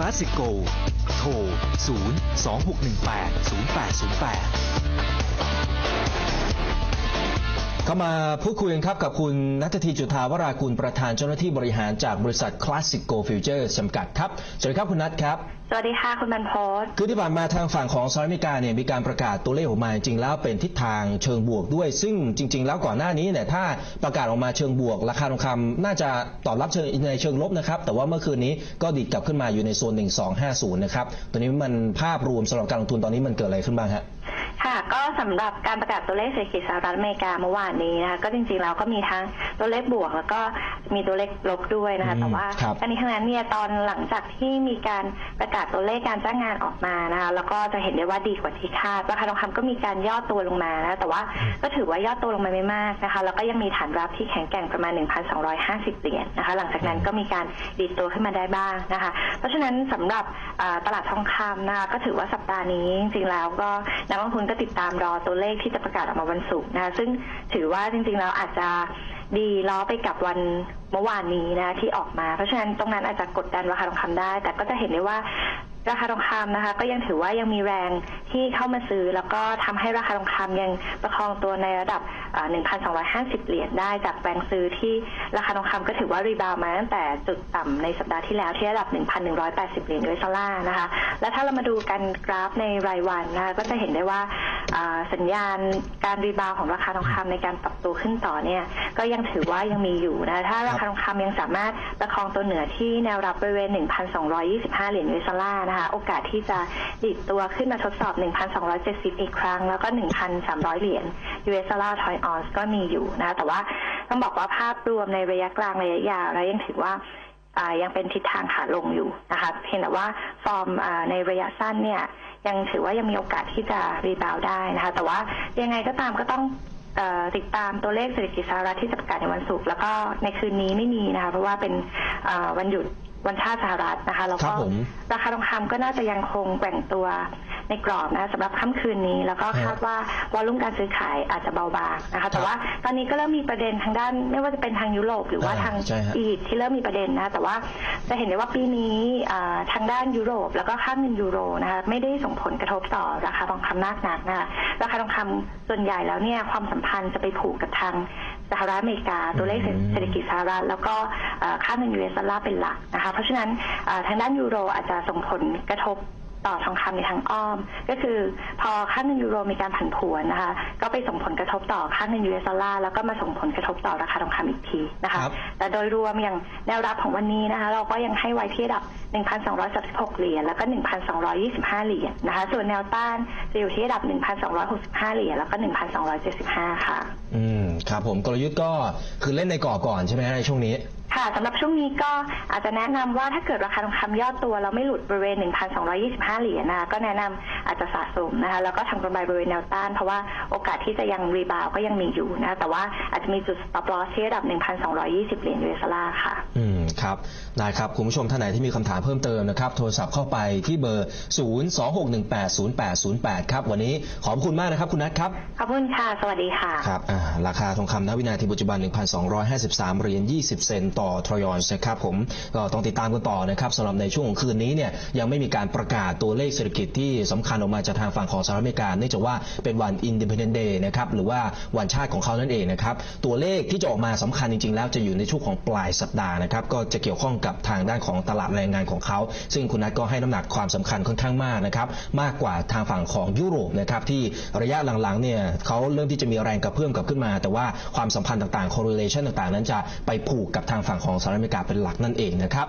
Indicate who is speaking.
Speaker 1: ลาสสิโกโทร 0 2618 0808 เข้ามาพูดคุยกันครับกับคุณนัททีจุธาวรากุลประธานเจ้าหน้าที่บริหารจากบริษัท Classic Go Future จำกัดครับ สวัสดีครับคุณนัทครับ
Speaker 2: สวัสดีค่ะ คุณบรรพศ
Speaker 1: คือที่ผ่านมาทางฝั่งของสหรัฐอเมริกาเนี่ยมีการประกาศตัวเลขออกมาจริงๆแล้วเป็นทิศทางเชิงบวกด้วย ซึ่งจริง ๆ แล้วก่อนหน้านี้เนี่ยถ้าประกาศออกมาเชิงบวก ราคาทองคำน่าจะตอบรับเชิงในเชิงลบนะครับแต่ว่าเมื่อคืนนี้ก็ดีดกลับขึ้นมาอยู่ในโซน 1250 นะครับตัวนี้มันภาพรวมสำหรับการลงทุนตอนนี้มันเกิดอะไรขึ้นบ้างฮะ
Speaker 2: ค่ะก็สำหรับการประกาศตัวเลขเศรษฐกิจสหรัฐอเมริกาเมื่อวานนี้นะคะก็จริงๆแล้วก็มีทั้งตัวเลขบวก แล้วก็ มีตัวเลขลบด้วยนะคะ
Speaker 1: อืม
Speaker 2: แต่ว่า
Speaker 1: ครับ
Speaker 2: ทั้งนี้ทั้งนั้นเนี่ยตอนหลังจากที่มีการประกาศตัวเลขการจ้างงานออกมานะคะแล้วก็จะเห็นได้ว่าดีกว่าที่คาดราคาทองคำก็มีการย่อตัวลงมานะแต่ว่าก็ถือว่าย่อตัวลงมาไม่มากนะคะ แล้วก็ยังมีฐานรับที่แข็งแกร่งประมาณ 1,250เหรียญนะคะ หลังจากนั้นก็มีการดีดตัวขึ้นมาได้บ้างนะคะ เพราะฉะนั้นสำหรับอ่าตลาดทองคำนะคะก็ถือว่าสัปดาห์นี้จริงๆแล้วก็นักลงทุนก็ติดตามรอตัวเลขที่จะประกาศออกมาวันศุกร์นะคะ ซึ่งถือว่าจริงๆแล้วอาจจะ ดีล้อไปกับวัน เมื่อวานนี้นะที่ออกมา เพราะฉะนั้นตรงนั้นอาจจะกดดันราคาทองคำได้ แต่ก็จะเห็นได้ว่าราคาทองคำนะคะ ก็ยังถือว่ายังมีแรงที่เข้ามาซื้อ แล้วก็ทำให้ราคาทองคำยังประคองตัวในระดับอ่า1,250 เหรียญได้จากแรงซื้อที่ราคาทองคำก็ถือว่ารีบาวด์มาตั้งแต่จุดต่ำในสัปดาห์ที่แล้วที่ระดับ 1,180 เหรียญดอลลาร์นะคะ และถ้าเรามาดูกันกราฟในรายวันนะคะก็จะเห็นได้ว่า สัญญาณการรีบาวด์ของราคาทองคำในการปรับตัวขึ้นต่อเนี่ยก็ยังถือว่ายังมีอยู่นะถ้าราคาทองคำยังสามารถประคองตัวเหนือที่แนวรับบริเวณ 1,225 เหรียญดอลลาร์นะคะโอกาสที่จะดิดตัวขึ้นมาทดสอบ 1,270 อีกครั้ง แล้วก็ 1,300 เหรียญ US ดอลลาร์ทอยออนก็มีอยู่นะคะแต่ว่าต้องบอกว่าภาพรวมในระยะกลางระยะยาวแล้วยังถือว่าอ่า ยังเป็นทิศทางขาลงอยู่นะคะเพียงแต่ว่าฟอร์มอาในระยะสั้นเนี่ยยังถือว่ายังมีโอกาสที่จะรีบาวด์ได้นะคะ แต่ว่ายังไงก็ตามก็ต้องเออติดตามตัวเลขเศรษฐกิจสหรัฐที่จะประกาศในวันศุกร์แล้วก็ในคืนนี้ไม่มีนะคะ เพราะว่าเป็นอ่าวันหยุดวันชาติสหรัฐนะคะแล้ว
Speaker 1: ครั
Speaker 2: ก็
Speaker 1: บผม
Speaker 2: ราคาทองคำก็น่าจะยังคงแกว่งตัว ในกรอบนะสำหรับค่ำคืนนี้ แล้วก็คาดว่าวอลุ่มการซื้อขายอาจจะเบาบางนะคะ แต่ว่าตอนนี้ก็เริ่มมีประเด็นทางด้าน ไม่ว่าจะเป็นทางยุโรปหรือว่า
Speaker 1: อ่า
Speaker 2: ทาง
Speaker 1: ใช่ฮะ
Speaker 2: อียิปต์ที่เริ่มมีประเด็นนะ แต่ว่าจะเห็นได้ว่าปีนี้อ่าทางด้านยุโรป แล้วก็ค่าเงินยูโรนะคะไม่ได้ส่งผลกระทบต่อราคาทองคำมากนักนะคะราคาทองคำส่วนใหญ่แล้วเนี่ยความสัมพันธ์จะไปผูกกับทางสหรัฐอเมริกา ตัวเลข
Speaker 1: อืม
Speaker 2: เศรษฐกิจสหรัฐแล้วก็อ่าค่าเงินยูเอสดอลลาร์เป็นหลักนะคะเพราะฉะนั้นอ่าทางด้านยูโรอาจจะส่งผลกระทบ ต่อทองคำในทางอ้อม ก็คือพอค่าเงินยูโรมีการผันผวนนะคะ ก็ไปส่งผลกระทบต่อค่าเงินยูเอสดอลลาร์แล้วก็มาส่งผลกระทบต่อราคาทองคำอีกทีนะคะ
Speaker 1: ครับ
Speaker 2: แต่โดยรวมอย่างแนวรับของวันนี้นะคะ เราก็ยังให้ไว้ที่ระดับ 1,236 เหรียญแล้วก็ 1,225 เหรียญนะคะ ส่วนแนวต้านจะอยู่ที่ระดับ 1,265 เหรียญแล้วก็ 1,275 ค่ะ
Speaker 1: อืมครับผมกลยุทธ์ก็คือเล่นในก่อก่อนใช่ไหมฮะในช่วงนี้
Speaker 2: ค่ะสำหรับช่วงนี้ก็อาจจะแนะนำว่าถ้าเกิดราคาทองคำย่อตัวเราไม่หลุดบริเวณ 1,225 เหรียญนะคะก็แนะนำ อาจจะสะสมนะคะแล้วก็ทำกำไรบริเวณแนวต้าน เพราะว่าโอกาสที่จะยังรีบาวก็ยังมีอยู่นะคะแต่ว่าอาจจะมีจุด stop loss ที่ระดับ 1,220 เหรียญ US ดอลลาร์ค่ะ
Speaker 1: อืมครับได้ครับ คุณผู้ชมท่านไหนที่มีคำถามเพิ่มเติมนะครับ โทรศัพท์เข้าไปที่เบอร์ 026180808 ครับ วันนี้ขอบคุณมากนะครับ คุณนัทครับ
Speaker 2: ขอบคุณค่ะ สวัสดีค่ะ
Speaker 1: ครับอ่าราคาทองคำณวินาทีปัจจุบัน 1,253 เหรียญ 20 เซนต์ต่อทรอยอนส์นะครับผมก็ต้องติดตามกันต่อนะครับสำหรับในช่วงของคืนนี้เนี่ยยังไม่มีการประกาศตัวเลขเศรษฐกิจที่สำคัญออกมาจากทางฝั่งของสหรัฐอเมริกาเนื่องจากว่าเป็นวัน Independence Day นะครับหรือว่าวันชาติของเขานั่นเองนะครับตัวเลขที่จะออกมาสำคัญจริงๆ แล้วจะอยู่ในช่วงของปลายสัปดาห์นะครับก็จะเกี่ยวข้องกับทางด้านของตลาดแรงงานของเขา ซึ่งคุณนัทก็ให้น้ำหนักความสำคัญค่อนข้างมากนะครับมากกว่าทางฝั่งของยุโรปนะครับที่ระยะหลังๆเนี่ยเขาเริ่มที่จะมีแรงกระเพื่อมกับขึ้นมา แต่ว่าความสัมพันธ์ต่างๆ correlation ต่างๆ นั้นจะไปผูกกับทางฝั่งของสหรัฐอเมริกาเป็นหลักนั่นเองนะครับ